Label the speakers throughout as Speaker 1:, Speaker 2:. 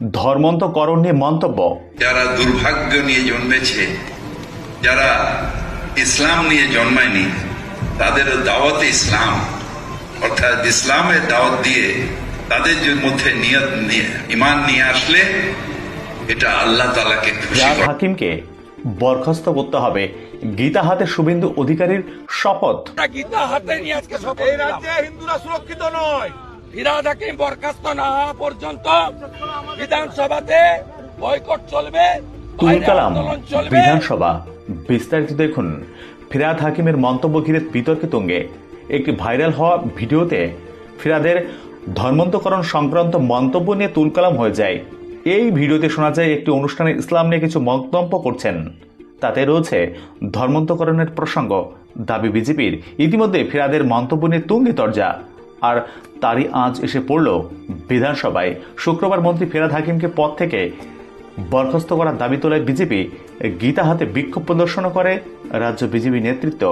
Speaker 1: ধর্মান্তকরণ নিয়ে মন্তব্য।
Speaker 2: যারা দুর্ভাগ্য নিয়ে জন্মেছে যারা ইসলাম নিয়ে জন্মায়নি তাদের দাওয়াতে ইসলাম। অর্থাৎ ইসলামের দাওয়াত দিয়ে তাদের মধ্যে নিয়ত নিয়ে ইমান নিয়ে আসলে এটা আল্লাহ তালাকে
Speaker 1: হাকিমকে বরখাস্ত করতে হবে গীতা হাতে শুভেন্দু অধিকারীর শপথ।
Speaker 3: গীতা হাতে নিয়ে আজকে শপথ
Speaker 4: এই রাজ্যে হিন্দুরা সুরক্ষিত নয়।
Speaker 3: ফিরাদ হাকিম বরখাস্ত না হওয়া পর্যন্ত বিধানসভাতে বয়কট চলবে
Speaker 1: বিধানসভা বিস্তারিত দেখুন ফিরাদ হাকিমের মন্তব্য ঘিরে বিতর্কে তুঙ্গে। একটি ভাইরাল হওয়া ভিডিওতে ফিরাদের ধর্মান্তকরণ সংক্রান্ত মন্তব্য নিয়ে তুলকালাম হয়ে যায়। এই ভিডিওতে শোনা যায় একটি অনুষ্ঠানে ইসলাম নিয়ে কিছু মন্তব্য করছেন। তাতে রয়েছে ধর্মান্তকরণের প্রসঙ্গ দাবি বিজেপির। ইতিমধ্যে ফিরাদের মন্তব্য নিয়ে তুঙ্গে তর্জা। আর তারই আজ এসে পড়ল বিধানসভায়। শুক্রবার মন্ত্রী ফেরাদ হাকিমকে পদ থেকে বরখাস্ত করার দাবি তোলায় বিজেপি গীতা হাতে বিক্ষোভ প্রদর্শন করে, রাজ্য বিজেপি নেতৃত্ব।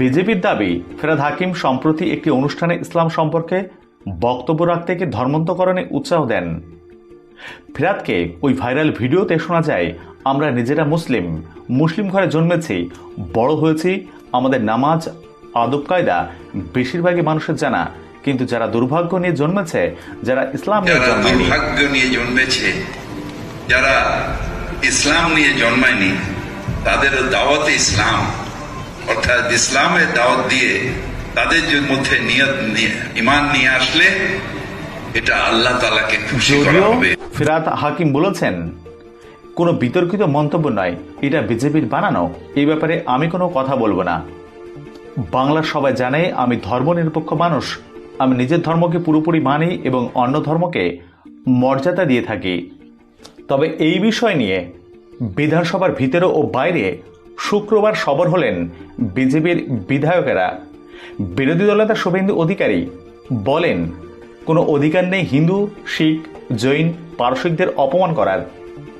Speaker 1: বিজেপির দাবি, ফেরাদ হাকিম সম্প্রতি একটি অনুষ্ঠানে ইসলাম সম্পর্কে বক্তব্য রাখতে গিয়ে ধর্মান্তকরণে উৎসাহ দেন। ফেরাদকে ওই ভাইরাল ভিডিওতে শোনা যায়, আমরা নিজেরা মুসলিম মুসলিম ঘরে জন্মেছি, বড় হয়েছি, আমাদের নামাজ আদব কায়দা বেশিরভাগই মানুষের জানা কিন্তু যারা দুর্ভাগ্য নিয়ে জন্মেছে যারা ইসলাম নিয়ে জন্মায়নি।
Speaker 2: দুর্ভাগ্য নিয়ে জন্মেছে যারা ইসলাম নিয়ে জন্মায়নি তাদের দাওয়াতে ইসলাম। অর্থাৎ ইসলামের দাওয়াত দিয়ে তাদের মধ্যে নিয়ত নিয়ে ইমান নিয়ে আসলে এটা আল্লাহ তালাকে খুশি করা হবে।
Speaker 1: ফিরাদ হাকিম বলেছেন কোনো বিতর্কিত মন্তব্য নয় এটা বিজেপির বানানো। এই ব্যাপারে আমি কোনো কথা বলব না। বাংলার সবাই জানে আমি ধর্মনিরপেক্ষ মানুষ। আমি নিজের ধর্মকে পুরোপুরি মানি এবং অন্য ধর্মকে মর্যাদা দিয়ে থাকি। তবে এই বিষয় নিয়ে বিধানসভার ভিতরে ও বাইরে শুক্রবার সবর হলেন বিজেপির বিধায়কেরা। বিরোধী দলনেতা শুভেন্দু অধিকারী বলেন, কোনো অধিকার নেই হিন্দু, শিখ, জৈন, পারসিকদের অপমান করার।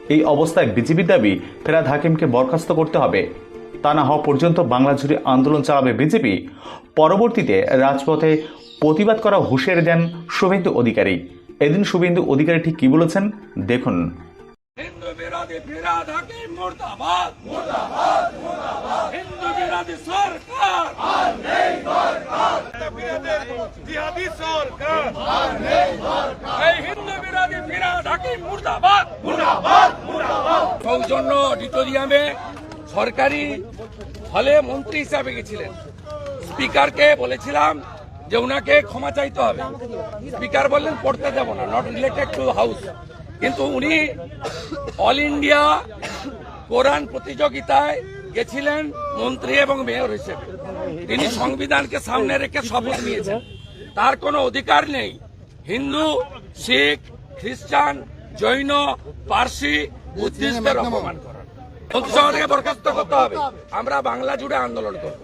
Speaker 1: এই অবস্থায় বিজেপির দাবি, ফেরাদ হাকিমকে বরখাস্ত করতে হবে। তা না হওয়া পর্যন্ত বাংলা জুড়ে আন্দোলন চালাবে বিজেপি। পরবর্তীতে রাজপথে প্রতিবাদ করা হুঁশিয়ারি দেন শুভেন্দু অধিকারী। এদিন শুভেন্দু অধিকারী ঠিক কি বলেছেন দেখুন।
Speaker 3: হিন্দু বিরোধী ফিরাদ হাকিম মুর্দাবাদ। মুর্দাবাদ মুর্দাবাদ। হিন্দু বিরোধী সরকার।
Speaker 4: জিহাদি সরকার।
Speaker 3: এই হিন্দু বিরোধী ফিরাদ হাকিম মুর্দাবাদ। মুর্দাবাদ মুর্দাবাদ। সৌজন্য অডিটোরিয়ামে সরকারি হলে মন্ত্রী হিসাবে গেছিলেন। স্পিকারকে বলেছিলাম যে ওনাকে ক্ষমা চাইতে হবে। স্পিকার বললেন পড়তে দেব না নট রিলেটেড টু হাউস কিন্তু উনি অল ইন্ডিয়া কোরআন প্রতিযোগিতায় গেছিলেন মন্ত্রী এবং মেয়র হিসেবে। তিনি সংবিধানকে সামনে রেখে শপথ নিয়েছেন। তার কোনো অধিকার নেই। হিন্দু শিখ খ্রিস্টান জৈন পার্সি বুদ্ধিস্টদের অপমান করার মন্ত্রিসভা থেকে বরখাস্ত করতে হবে। আমরা বাংলা জুড়ে আন্দোলন করব।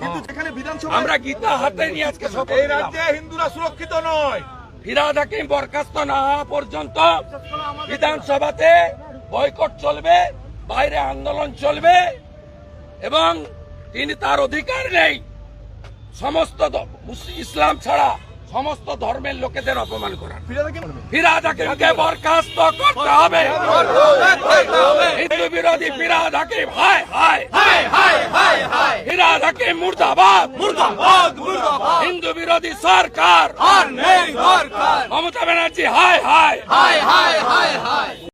Speaker 4: বিধানসভা
Speaker 3: আমরা গীতা হাতে নিয়ে আজকে
Speaker 4: এই রাজ্যে হিন্দুরা সুরক্ষিত নয়।
Speaker 3: ফিরাদ হাকিম বরখাস্ত না হওয়া পর্যন্ত বিধানসভাতে বয়কট চলবে বাইরে আন্দোলন চলবে এবং তিনি তার অধিকার নেই। সমস্ত ইসলাম ছাড়া সমস্ত ধর্মের লোকেদের অপমান করার। ফিরাদ হাকিমকে বরখাস্ত করতে হবে। হিন্দু বিরোধী হাকিম হায় হায় ফিরাদ হাকিম মুর্দাবাদ।
Speaker 4: মুর্দাবাদ
Speaker 3: হিন্দু বিরোধী সরকার।
Speaker 4: আর ব্যানার্জি
Speaker 3: হায় হায় হায় হায়
Speaker 4: হায় হায়।